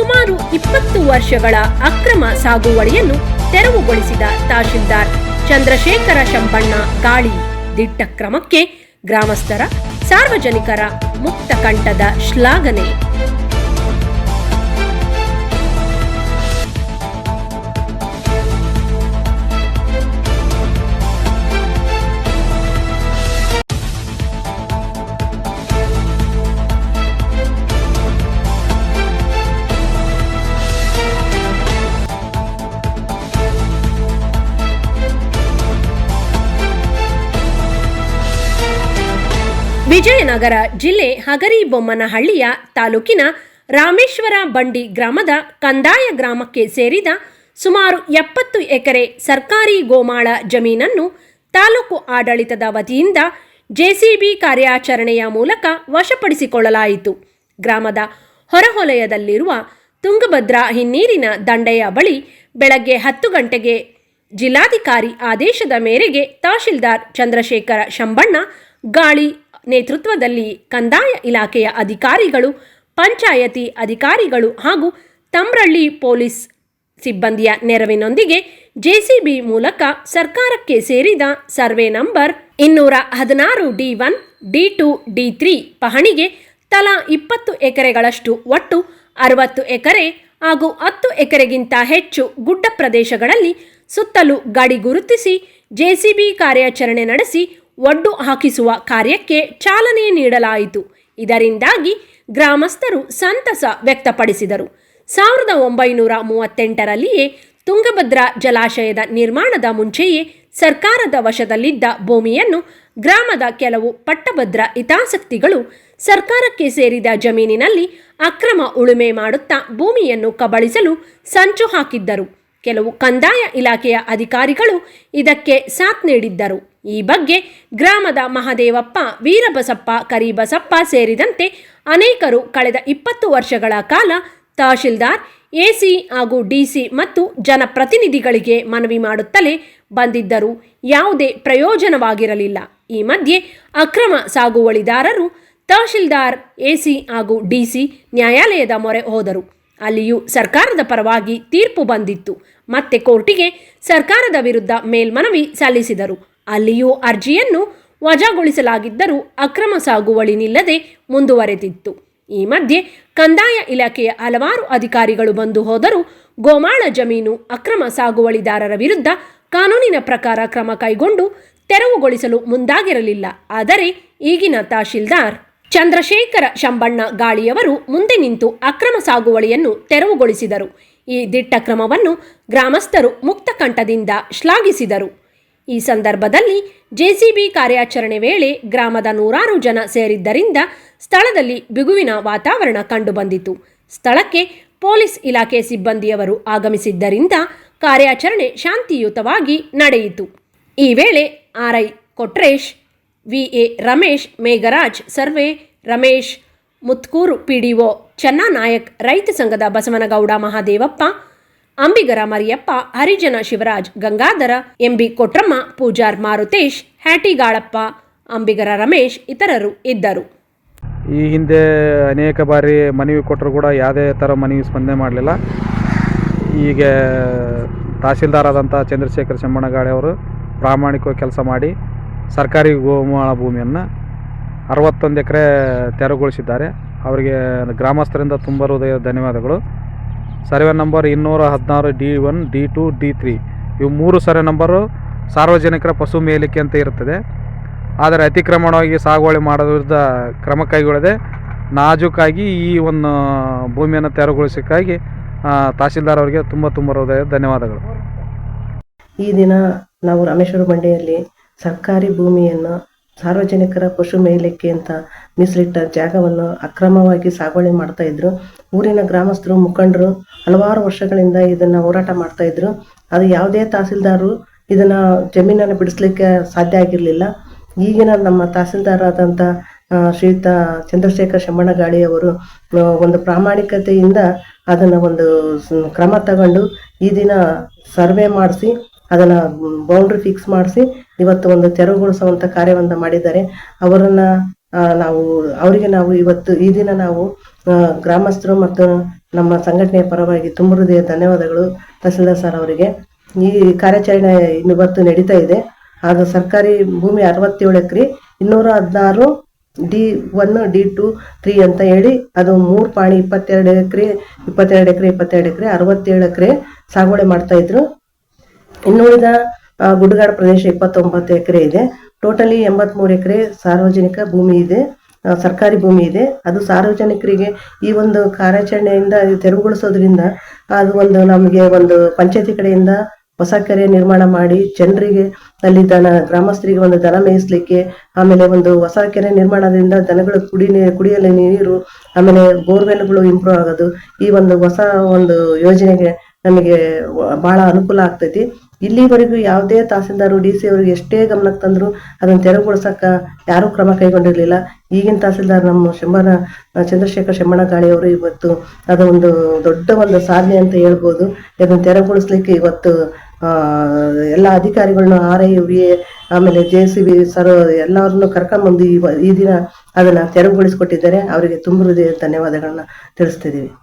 ಸುಮಾರು ಇಪ್ಪತ್ತು ವರ್ಷಗಳ ಅಕ್ರಮ ಸಾಗುವಳಿಯನ್ನು ತೆರವುಗೊಳಿಸಿದ ತಹಶೀಲ್ದಾರ್ ಚಂದ್ರಶೇಖರ ಶಂಪಣ್ಣ ಗಾಳಿ ದಿಟ್ಟ ಕ್ರಮಕ್ಕೆ ಗ್ರಾಮಸ್ಥರ ಸಾರ್ವಜನಿಕರ ಮುಕ್ತ ಕಂಠದ ಶ್ಲಾಘನೆ. ವಿಜಯನಗರ ಜಿಲ್ಲೆ ಹಗರಿಬೊಮ್ಮನಹಳ್ಳಿಯ ತಾಲೂಕಿನ ರಾಮೇಶ್ವರ ಬಂಡಿ ಗ್ರಾಮದ ಕಂದಾಯ ಗ್ರಾಮಕ್ಕೆ ಸೇರಿದ ಸುಮಾರು ಎಪ್ಪತ್ತು ಎಕರೆ ಸರ್ಕಾರಿ ಗೋಮಾಳ ಜಮೀನನ್ನು ತಾಲೂಕು ಆಡಳಿತದ ವತಿಯಿಂದ ಜೆಸಿಬಿ ಕಾರ್ಯಾಚರಣೆಯ ಮೂಲಕ ವಶಪಡಿಸಿಕೊಳ್ಳಲಾಯಿತು. ಗ್ರಾಮದ ಹೊರವಲಯದಲ್ಲಿರುವ ತುಂಗಭದ್ರಾ ಹಿನ್ನೀರಿನ ದಂಡೆಯ ಬಳಿ ಬೆಳಗ್ಗೆ ಹತ್ತು ಗಂಟೆಗೆ ಜಿಲ್ಲಾಧಿಕಾರಿ ಆದೇಶದ ಮೇರೆಗೆ ತಹಶೀಲ್ದಾರ್ ಚಂದ್ರಶೇಖರ ಶಂಬಣ್ಣ ಗಾಳಿ ನೇತೃತ್ವದಲ್ಲಿ ಕಂದಾಯ ಇಲಾಖೆಯ ಅಧಿಕಾರಿಗಳು, ಪಂಚಾಯತಿ ಅಧಿಕಾರಿಗಳು ಹಾಗೂ ತಮ್ರಳ್ಳಿ ಪೊಲೀಸ್ ಸಿಬ್ಬಂದಿಯ ನೆರವಿನೊಂದಿಗೆ ಜೆಸಿಬಿ ಮೂಲಕ ಸರ್ಕಾರಕ್ಕೆ ಸೇರಿದ ಸರ್ವೆ ನಂಬರ್ ಇನ್ನೂರ ಹದಿನಾರು D one, D two, D three ಪಹಣಿಗೆ ತಲಾ ಇಪ್ಪತ್ತು ಎಕರೆಗಳಷ್ಟು ಒಟ್ಟು ಅರವತ್ತು ಎಕರೆ ಹಾಗೂ ಹತ್ತು ಎಕರೆಗಿಂತ ಹೆಚ್ಚು ಗುಡ್ಡ ಪ್ರದೇಶಗಳಲ್ಲಿ ಸುತ್ತಲೂ ಗಡಿ ಗುರುತಿಸಿ ಜೆಸಿಬಿ ಕಾರ್ಯಾಚರಣೆ ನಡೆಸಿ ಒಡ್ಡು ಹಾಕಿಸುವ ಕಾರ್ಯಕ್ಕೆ ಚಾಲನೆ ನೀಡಲಾಯಿತು. ಇದರಿಂದಾಗಿ ಗ್ರಾಮಸ್ಥರು ಸಂತಸ ವ್ಯಕ್ತಪಡಿಸಿದರು. ಸಾವಿರದ ಒಂಬೈನೂರ ಮೂವತ್ತೆಂಟರಲ್ಲಿಯೇ ತುಂಗಭದ್ರಾ ಜಲಾಶಯದ ನಿರ್ಮಾಣದ ಮುಂಚೆಯೇ ಸರ್ಕಾರದ ವಶದಲ್ಲಿದ್ದ ಭೂಮಿಯನ್ನು ಗ್ರಾಮದ ಕೆಲವು ಪಟ್ಟಭದ್ರ ಹಿತಾಸಕ್ತಿಗಳು ಸರ್ಕಾರಕ್ಕೆ ಸೇರಿದ ಜಮೀನಿನಲ್ಲಿ ಅಕ್ರಮ ಉಳುಮೆ ಮಾಡುತ್ತಾ ಭೂಮಿಯನ್ನು ಕಬಳಿಸಲು ಸಂಚು ಹಾಕಿದ್ದರು. ಕೆಲವು ಕಂದಾಯ ಇಲಾಖೆಯ ಅಧಿಕಾರಿಗಳು ಇದಕ್ಕೆ ಸಾಥ್ ನೀಡಿದ್ದರು. ಈ ಬಗ್ಗೆ ಗ್ರಾಮದ ಮಹದೇವಪ್ಪ, ವೀರಬಸಪ್ಪ, ಕರಿಬಸಪ್ಪ ಸೇರಿದಂತೆ ಅನೇಕರು ಕಳೆದ ಇಪ್ಪತ್ತು ವರ್ಷಗಳ ಕಾಲ ತಹಶೀಲ್ದಾರ್, ಎಸಿ ಹಾಗೂ ಡಿಸಿ ಮತ್ತು ಜನಪ್ರತಿನಿಧಿಗಳಿಗೆ ಮನವಿ ಮಾಡುತ್ತಲೇ ಬಂದಿದ್ದರು. ಯಾವುದೇ ಪ್ರಯೋಜನವಾಗಿರಲಿಲ್ಲ. ಈ ಮಧ್ಯೆ ಅಕ್ರಮ ಸಾಗುವಳಿದಾರರು ತಹಶೀಲ್ದಾರ್, ಎಸಿ ಹಾಗೂ ಡಿಸಿ ನ್ಯಾಯಾಲಯದ ಮೊರೆ ಹೋದರು. ಅಲ್ಲಿಯೂ ಸರ್ಕಾರದ ಪರವಾಗಿ ತೀರ್ಪು ಬಂದಿತ್ತು. ಮತ್ತೆ ಕೋರ್ಟಿಗೆ ಸರ್ಕಾರದ ವಿರುದ್ಧ ಮೇಲ್ಮನವಿ ಸಲ್ಲಿಸಿದರು. ಅಲ್ಲಿಯೂ ಅರ್ಜಿಯನ್ನು ವಜಾಗೊಳಿಸಲಾಗಿದ್ದರೂ ಅಕ್ರಮ ಸಾಗುವಳಿ ನಿಲ್ಲದೆ ಮುಂದುವರೆದಿತ್ತು. ಈ ಮಧ್ಯೆ ಕಂದಾಯ ಇಲಾಖೆಯ ಹಲವಾರು ಅಧಿಕಾರಿಗಳು ಬಂದು ಹೋದರೂ ಗೋಮಾಳ ಜಮೀನು ಅಕ್ರಮ ಸಾಗುವಳಿದಾರರ ವಿರುದ್ಧ ಕಾನೂನಿನ ಪ್ರಕಾರ ಕ್ರಮ ಕೈಗೊಂಡು ತೆರವುಗೊಳಿಸಲು ಮುಂದಾಗಿರಲಿಲ್ಲ. ಆದರೆ ಈಗಿನ ತಹಶೀಲ್ದಾರ್ ಚಂದ್ರಶೇಖರ ಶಂಬಣ್ಣ ಗಾಳಿಯವರು ಮುಂದೆ ನಿಂತು ಅಕ್ರಮ ಸಾಗುವಳಿಯನ್ನು ತೆರವುಗೊಳಿಸಿದರು. ಈ ದಿಟ್ಟ ಕ್ರಮವನ್ನು ಗ್ರಾಮಸ್ಥರು ಮುಕ್ತ ಕಂಠದಿಂದ ಶ್ಲಾಘಿಸಿದರು. ಈ ಸಂದರ್ಭದಲ್ಲಿ ಜೆಸಿಬಿ ಕಾರ್ಯಾಚರಣೆ ವೇಳೆ ಗ್ರಾಮದ ನೂರಾರು ಜನ ಸೇರಿದ್ದರಿಂದ ಸ್ಥಳದಲ್ಲಿ ಬಿಗುವಿನ ವಾತಾವರಣ ಕಂಡುಬಂದಿತು. ಸ್ಥಳಕ್ಕೆ ಪೊಲೀಸ್ ಇಲಾಖೆ ಸಿಬ್ಬಂದಿಯವರು ಆಗಮಿಸಿದ್ದರಿಂದ ಕಾರ್ಯಾಚರಣೆ ಶಾಂತಿಯುತವಾಗಿ ನಡೆಯಿತು. ಈ ವೇಳೆ RI Kotresh VA Ramesh Megharaj, survey Ramesh Mutkur, PDO Channanayak, ರೈತ ಸಂಘದ ಬಸವನಗೌಡ ಮಹಾದೇವಪ್ಪ, ಅಂಬಿಗರ ಮರಿಯಪ್ಪ, ಹರಿಜನ ಶಿವರಾಜ್, ಗಂಗಾಧರ, ಎಂಬಿ ಕೊಟ್ರಮ್ಮ, ಪೂಜಾರ್ ಮಾರುತೇಶ್, ಹ್ಯಾಟಿಗಾಳಪ್ಪ, ಅಂಬಿಗರ ರಮೇಶ್ ಇತರರು ಇದ್ದರು. ಈ ಹಿಂದೆ ಅನೇಕ ಬಾರಿ ಮನವಿ ಕೊಟ್ಟರು ಕೂಡ ಯಾವುದೇ ಥರ ಮನವಿ ಸ್ಪಂದನೆ ಮಾಡಲಿಲ್ಲ. ಈಗ ತಹಸೀಲ್ದಾರ್ ಚಂದ್ರಶೇಖರ್ ಶಮ್ಮಣ್ಣಗಾಳಿ ಅವರು ಪ್ರಾಮಾಣಿಕವಾಗಿ ಕೆಲಸ ಮಾಡಿ ಸರ್ಕಾರಿ ಗೋಮಾಳ ಭೂಮಿಯನ್ನು ಅರವತ್ತೊಂದು ಎಕರೆ ತೆರವುಗೊಳಿಸಿದ್ದಾರೆ. ಅವರಿಗೆ ಗ್ರಾಮಸ್ಥರಿಂದ ತುಂಬ ಹೃದಯ ಧನ್ಯವಾದಗಳು. ಸರ್ವೆ ನಂಬರ್ ಇನ್ನೂರ ಹದಿನಾರು D one, D two, D three. ಇವು ಮೂರು ಸರ್ವೆ ನಂಬರು ಸಾರ್ವಜನಿಕರ ಪಶು ಮೇಲಿಕೆ ಅಂತ ಇರುತ್ತದೆ. ಆದರೆ ಅತಿಕ್ರಮಣವಾಗಿ ಸಾಗುವಳಿ ಮಾಡೋದ್ರಿಂದ ಕ್ರಮ ಕೈಗೊಳ್ಳದೆ ನಾಜೂಕಾಗಿ ಈ ಒಂದು ಭೂಮಿಯನ್ನು ತೆರವುಗೊಳಿಸೋಕ್ಕಾಗಿ ತಹಸೀಲ್ದಾರ್ ಅವರಿಗೆ ತುಂಬ ತುಂಬ ಹೃದಯ ಧನ್ಯವಾದಗಳು. ಈ ದಿನ ನಾವು ರಾಮೇಶ್ವರ ಬಂಡೆಯಲ್ಲಿ ಸರ್ಕಾರಿ ಭೂಮಿಯನ್ನು ಸಾರ್ವಜನಿಕರ ಪಶು ಮೇಯಲಿಕ್ಕೆ ಅಂತ ಮೀಸಲಿಟ್ಟ ಜಾಗವನ್ನು ಅಕ್ರಮವಾಗಿ ಸಾಗುವಳಿ ಮಾಡ್ತಾ ಇದ್ರು. ಊರಿನ ಗ್ರಾಮಸ್ಥರು ಮುಖಂಡರು ಹಲವಾರು ವರ್ಷಗಳಿಂದ ಇದನ್ನ ಹೋರಾಟ ಮಾಡ್ತಾ ಇದ್ರು. ಅದು ಯಾವುದೇ ತಹಸೀಲ್ದಾರರು ಇದನ್ನ ಜಮೀನನ್ನು ಬಿಡಿಸ್ಲಿಕ್ಕೆ ಸಾಧ್ಯ ಆಗಿರಲಿಲ್ಲ. ಈಗಿನ ನಮ್ಮ ತಹಸೀಲ್ದಾರ್ ಆದಂಥ ಆ, ಶ್ರೀಯುತ ಚಂದ್ರಶೇಖರ್ ಶಮ್ಮಣ್ಣಗಾಳಿ ಅವರು ಒಂದು ಪ್ರಾಮಾಣಿಕತೆಯಿಂದ ಅದನ್ನು ಒಂದು ಕ್ರಮ ತಗೊಂಡು ಈ ದಿನ ಸರ್ವೆ ಮಾಡಿಸಿ ಅದನ್ನು ಬೌಂಡ್ರಿ ಫಿಕ್ಸ್ ಮಾಡಿಸಿ ಇವತ್ತು ಒಂದು ತೆರವುಗೊಳಿಸುವಂಥ ಕಾರ್ಯವನ್ನು ಮಾಡಿದ್ದಾರೆ. ಅವರನ್ನು ನಾವು, ಅವರಿಗೆ ನಾವು ಇವತ್ತು ಈ ದಿನ ನಾವು ಗ್ರಾಮಸ್ಥರು ಮತ್ತು ನಮ್ಮ ಸಂಘಟನೆಯ ಪರವಾಗಿ ತುಂಬ ಹೃದಯ ಧನ್ಯವಾದಗಳು ತಹಸೀಲ್ದಾರ್ ಸರ್ ಅವರಿಗೆ. ಈ ಕಾರ್ಯಾಚರಣೆ ಇವತ್ತು ನಡೀತಾ ಇದೆ. ಅದು ಸರ್ಕಾರಿ ಭೂಮಿ ಅರವತ್ತೇಳು ಎಕರೆ, ಇನ್ನೂರ ಹದಿನಾರು D one, D two, three ಅಂತ ಹೇಳಿ ಅದು ಮೂರು ಪಾಣಿ ಇಪ್ಪತ್ತೆರಡು ಎಕರೆ ಇಪ್ಪತ್ತೆರಡು ಎಕರೆ ಇಪ್ಪತ್ತೆರಡು ಎಕರೆ, ಅರವತ್ತೇಳು ಎಕರೆ ಸಾಗುವಳಿ ಮಾಡ್ತಾ ಇದ್ರು. ಇನ್ನುಳಿದ ಗುಡ್ಡಗಾಡು ಪ್ರದೇಶ ಇಪ್ಪತ್ತೊಂಬತ್ತು ಎಕರೆ ಇದೆ. ಟೋಟಲಿ ಎಂಬತ್ಮೂರು ಎಕರೆ ಸಾರ್ವಜನಿಕ ಭೂಮಿ ಇದೆ. ಸರ್ಕಾರಿ ಭೂಮಿ ಇದೆ. ಅದು ಸಾರ್ವಜನಿಕರಿಗೆ ಈ ಒಂದು ಕಾರ್ಯಾಚರಣೆಯಿಂದ ತೆರವುಗೊಳಿಸೋದ್ರಿಂದ, ಅದು ಒಂದು ನಮಗೆ ಒಂದು ಪಂಚಾಯತಿ ಕಡೆಯಿಂದ ಹೊಸ ಕೆರೆ ನಿರ್ಮಾಣ ಮಾಡಿ, ಜನರಿಗೆ ಅಲ್ಲಿ ದನ, ಗ್ರಾಮಸ್ಥರಿಗೆ ಒಂದು ದನ ಮೇಯಿಸ್ಲಿಕ್ಕೆ, ಆಮೇಲೆ ಒಂದು ಹೊಸ ಕೆರೆ ನಿರ್ಮಾಣದಿಂದ ದನಗಳು ಕುಡಿ, ಕುಡಿಯಲು ನೀರು, ಆಮೇಲೆ ಬೋರ್ವೆಲ್ಗಳು ಇಂಪ್ರೂವ್ ಆಗೋದು, ಈ ಒಂದು ಹೊಸ ಒಂದು ಯೋಜನೆಗೆ ನಮಗೆ ಬಹಳ ಅನುಕೂಲ ಆಗ್ತೈತಿ. ಇಲ್ಲಿವರೆಗೂ ಯಾವುದೇ ತಹಸೀಲ್ದಾರು, ಡಿ ಸಿ ಅವರಿಗೆ ಎಷ್ಟೇ ಗಮನಕ್ಕೆ ತಂದ್ರು ಅದನ್ನು ತೆರವುಗೊಳಿಸಕ್ಕ ಯಾರೂ ಕ್ರಮ ಕೈಗೊಂಡಿರಲಿಲ್ಲ. ಈಗಿನ ತಹಸೀಲ್ದಾರ್ ನಮ್ಮ ಶಂಬನ ಚಂದ್ರಶೇಖರ್ ಗಾಳಿ ಅವರು ಇವತ್ತು ಅದೊಂದು ದೊಡ್ಡ ಒಂದು ಸಾಧನೆ ಅಂತ ಹೇಳ್ಬೋದು. ಇದನ್ನು ತೆರವುಗೊಳಿಸ್ಲಿಕ್ಕೆ ಇವತ್ತು ಎಲ್ಲ ಅಧಿಕಾರಿಗಳನ್ನ ಆರ್ ಐ ವಿ ಆಮೇಲೆ ಜೆ ಸಿ ಬಿ ಸರ್ ಎಲ್ಲರನ್ನು ಕರ್ಕೊಂಡ್ಬಂದು ಈ ದಿನ ಅದನ್ನ ತೆರವುಗೊಳಿಸಿಕೊಟ್ಟಿದ್ದಾರೆ. ಅವರಿಗೆ ತುಂಬ ಹೃದಯ ಧನ್ಯವಾದಗಳನ್ನ ತಿಳಿಸ್ತಿದ್ದೀವಿ.